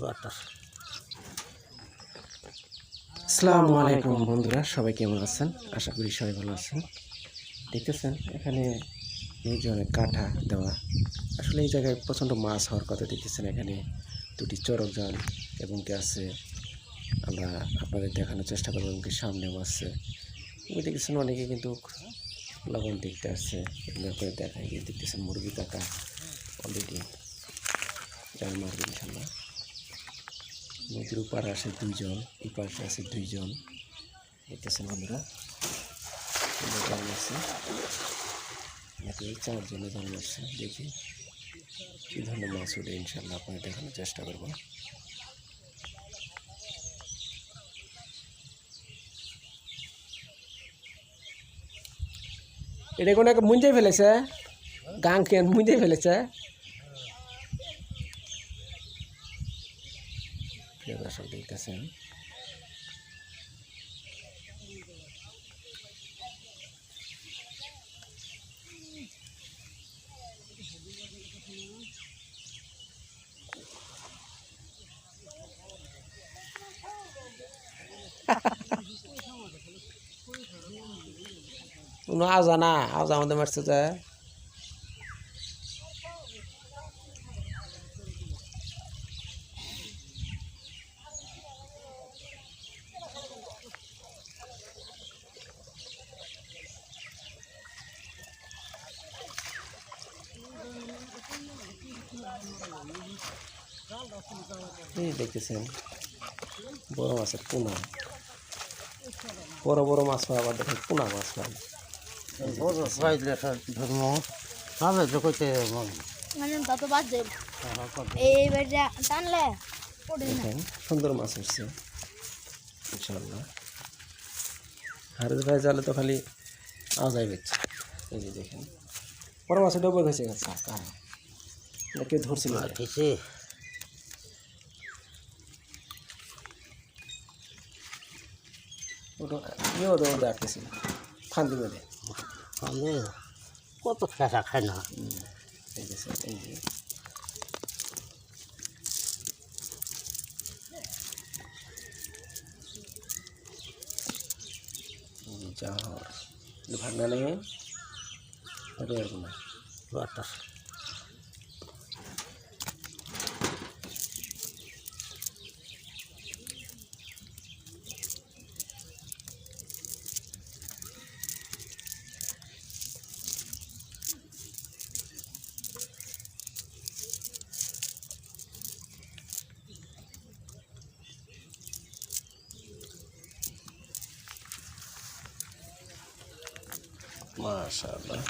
বাতাস আসসালামু আলাইকুম বন্ধুরা, সবাই কেমন আছেন? আশা করি সবাই ভালো আছেন। দেখতেছেন, এখানে এই কাঠা দেওয়া। আসলে এই জায়গায় প্রচণ্ড মাছ হওয়ার কথা দেখতেছেন, এখানে দুটি চরক যান এবং কি আছে, আমরা আপনাদের দেখানোর চেষ্টা করব এবং কি সামনেও আছে। ওই দেখতেছেন অনেকে কিন্তু লবণ দেখতে আসছে এগুলো করে দেখায়। দেখতেছেন মুরগি কাকা অলরেডি জাল মারবে ইনশাল্লাহ নদীর উপারে আছে দুইজন, এই পাশে আছে দুইজন। বন্ধুরা, সুন্দর জাল মারছে। নাকি চারজনে জাল মারছে, দেখি কী ধরনের মাছ উঠে ইনশাল্লাহ আপনাদের দেখানোর চেষ্টা করব। এটা কোনো একটা মুঞ্জে ফেলেছে? গাং কেন মুঞ্জে ফেলেছে? প্রিয় দর্শক দেখতেছেন। কোনো আওজা না আওজা আমাদের মারছে যে। এই দেখতেছেন বড় মাছের পোনা। বড় বড় মাছ হয় আবার দেখেন পোনা মাছ হয়। বড় পাইলে ধর্ম। হবে তো কইতে মানে। তত বাদ দেব টানলে পড়ে না। দেখেন সুন্দর মাছ ইনশাল্লাহ হারেস ভাই জালে তো খালি আওয়াজাই বেচ্ছে। এই যে দেখেন বড় মাছের ডবল হয়েছে গেছে কেউ ধরছিল ওটা ইয়েও দেবো ডাকতেছিল ফান্দি মেরে। আমি কত খেসা খাই না। এই যে এই যে। माशाल्लाह